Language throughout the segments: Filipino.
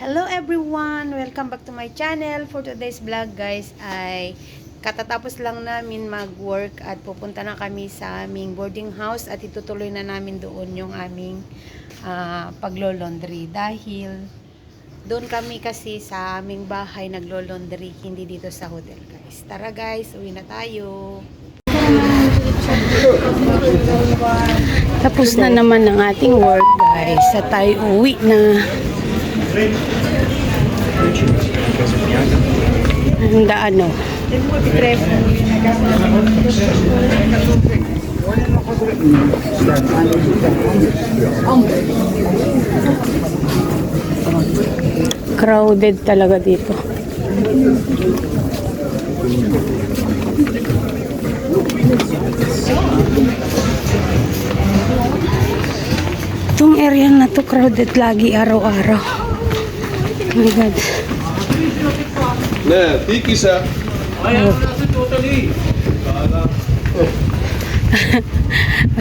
Hello everyone! Welcome back to my channel. For today's vlog guys ay katatapos lang namin mag-work at pupunta na kami sa aming boarding house at itutuloy na namin doon yung aming ah, paglo-laundry dahil doon kami kasi sa aming bahay naglo-laundry hindi dito sa hotel guys. Tara guys, uwi na tayo. Tapos na naman ang ating work guys. Sa tayo uwi na. Handa ano? Crowded talaga dito. Itong area na to crowded lagi araw-araw. Oh my God. 네, 띠 끼사.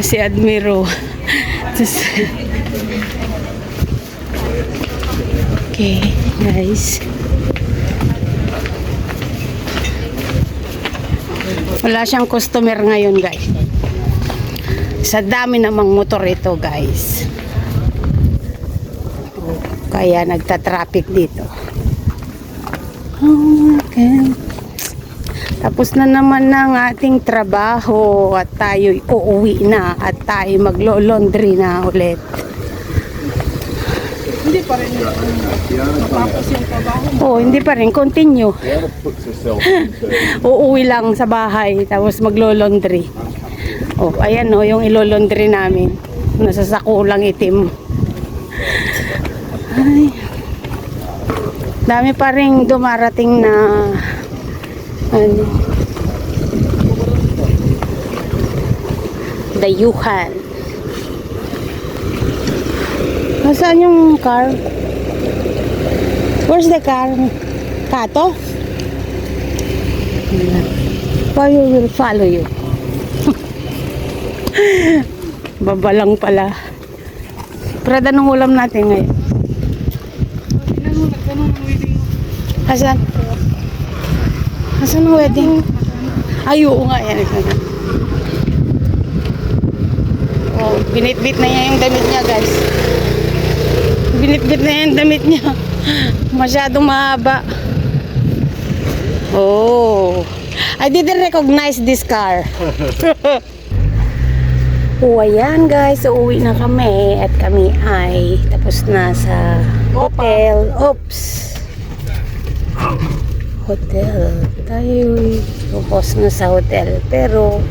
si Admiro. Okay, guys. Wala siyang customer ngayon, guys. Sa dami namang motor ito, guys. Kaya nagta-traffic dito. Oh God. Tapos na naman ng ating trabaho at tayo uuwi na at tayo maglo-laundry na ulit. Hindi pa rin matapos yung trabaho. Oh, hindi pa rin. Continue. Uuwi lang sa bahay tapos maglo-laundry. Oh, ayan oh, yung ilo-laundry namin. Nasa sakulang itim. Ay. Dami pa rin dumarating na ano, dayuhan. Nasaan yung car? Where's the car? Kato? We will follow you? Babalang pala. Brad, anong ulam natin ngayon? Asan? Asan ang wedding? Ay, oo nga. Yan. Oh, binitbit na niya yung damit niya, guys. Binitbit na niya yung damit niya. Masyadong mahaba. Oh. I didn't recognize this car. oh, ayan guys. Uuwi na kami at kami ay tapos na sa hotel. Oops hotel. Tayo tapos na sa hotel. Pero,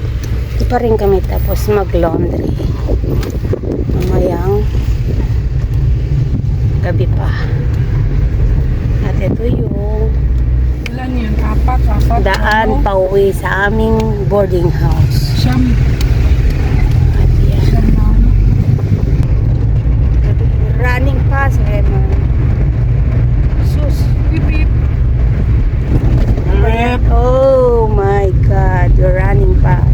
di pa rin kami tapos mag-laundry. Mamayang gabi pa. At ito yung Ilan yun? Apat, apat. daan ano? pauwi sa aming boarding house. Siyam. At yan. Siyam. Running pass, Lemon. Sus. Oh my God, you're running fast.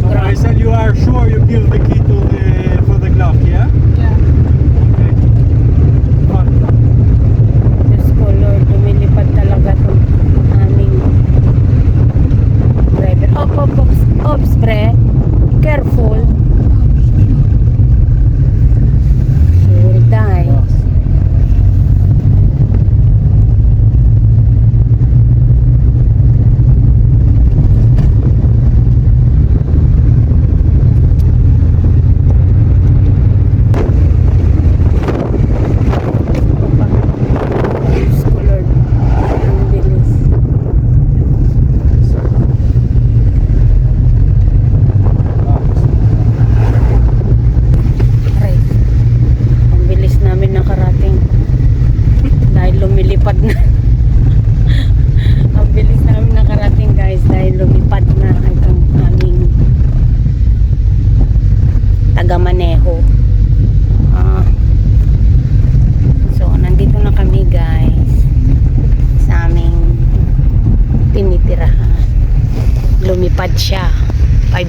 So Maricel, you are sure you give the key to the for the glove, yeah? Yeah. Okay. Fine. Diyos ko Lord, lumilipad talaga itong aming driver. Op, op, ops, ops, pre. Careful.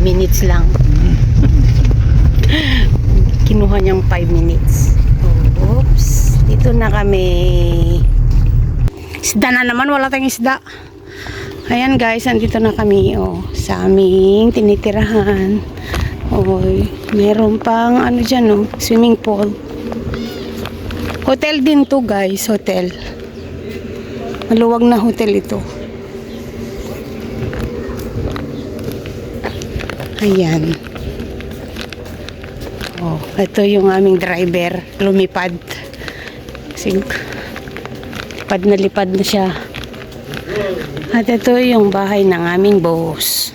Minutes lang. Kinuha niyang 5 minutes. Oops. Dito na kami. Isda na naman. Wala tayong isda. Ayan guys, andito na kami oh, sa aming tinitirahan. Oy, meron pang ano dyan oh, swimming pool. Hotel din to guys, hotel. Maluwag na hotel ito. Ayan. Oh, ito yung aming driver. Lumipad. Kasi lipad na lipad na siya. At ito yung bahay ng aming boss.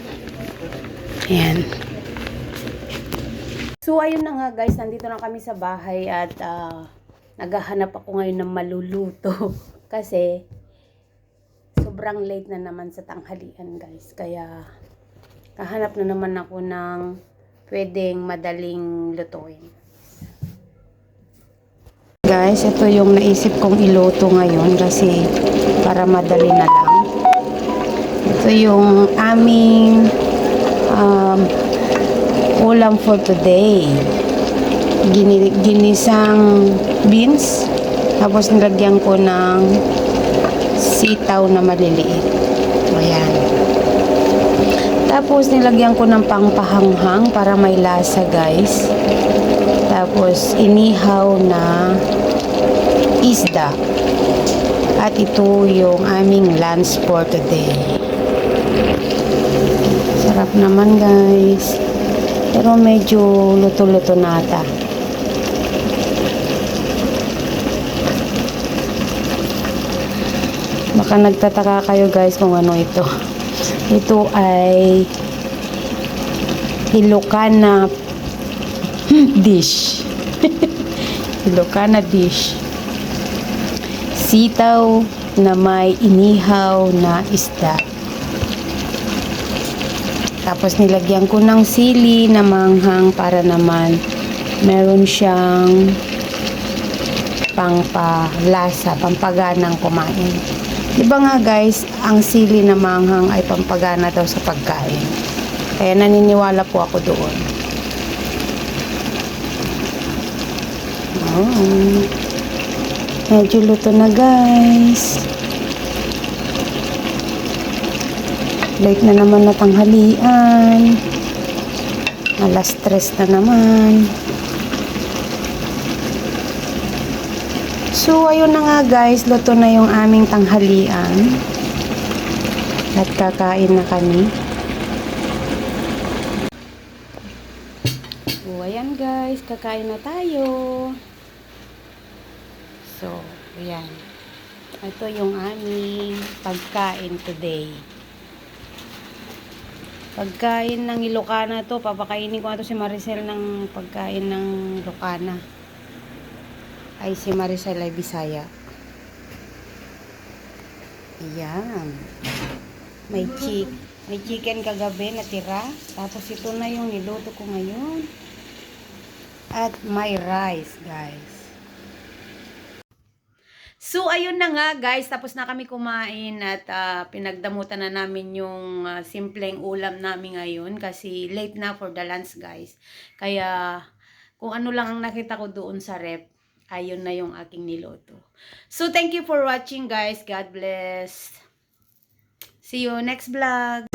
Ayan. So ayun na nga guys, nandito na kami sa bahay at ah, naghahanap ako ngayon ng maluluto. Kasi sobrang late na naman sa tanghalian guys. Kaya kahanap na naman ako ng pwedeng madaling lutuin. Guys, ito yung naisip kong iluto ngayon kasi para madali na lang. Ito yung aming um, ulam for today. Gini, ginisang beans. Tapos nilagyan ko ng sitaw na maliliit. Ayan. Tapos nilagyan ko ng pangpahanghang para may lasa guys. Tapos inihaw na isda. At ito yung aming lunch for today. Sarap naman guys. Pero medyo luto-luto na ata. Baka nagtataka kayo guys kung ano ito. Ito ay Ilocana dish. Ilocana dish. Sitaw na may inihaw na isda. Tapos nilagyan ko ng sili na manghang para naman meron siyang pangpalasa, pampaganang kumain. Di ba nga guys, ang sili na manghang ay pampagana daw sa pagkain. Kaya naniniwala po ako doon. Oh. Medyo luto na guys. Late na naman na tanghalian. Alas stress na naman. So, ayun na nga guys. Luto na yung aming tanghalian. At kakain na kami. So, ayan guys. Kakain na tayo. So, ayan. Ito yung aming pagkain today. Pagkain ng Ilocana to, papakainin ko na to si Maricel ng pagkain ng Ilocana ay si Maricel ay Bisaya. Ayan. May, chi may chicken kagabi natira. Tapos ito na yung niluto ko ngayon. At may rice, guys. So, ayun na nga guys, tapos na kami kumain at uh, pinagdamutan na namin yung uh, simpleng ulam namin ngayon kasi late na for the lunch guys. Kaya, kung ano lang ang nakita ko doon sa rep, ayun na yung aking niloto. So, thank you for watching guys. God bless. See you next vlog.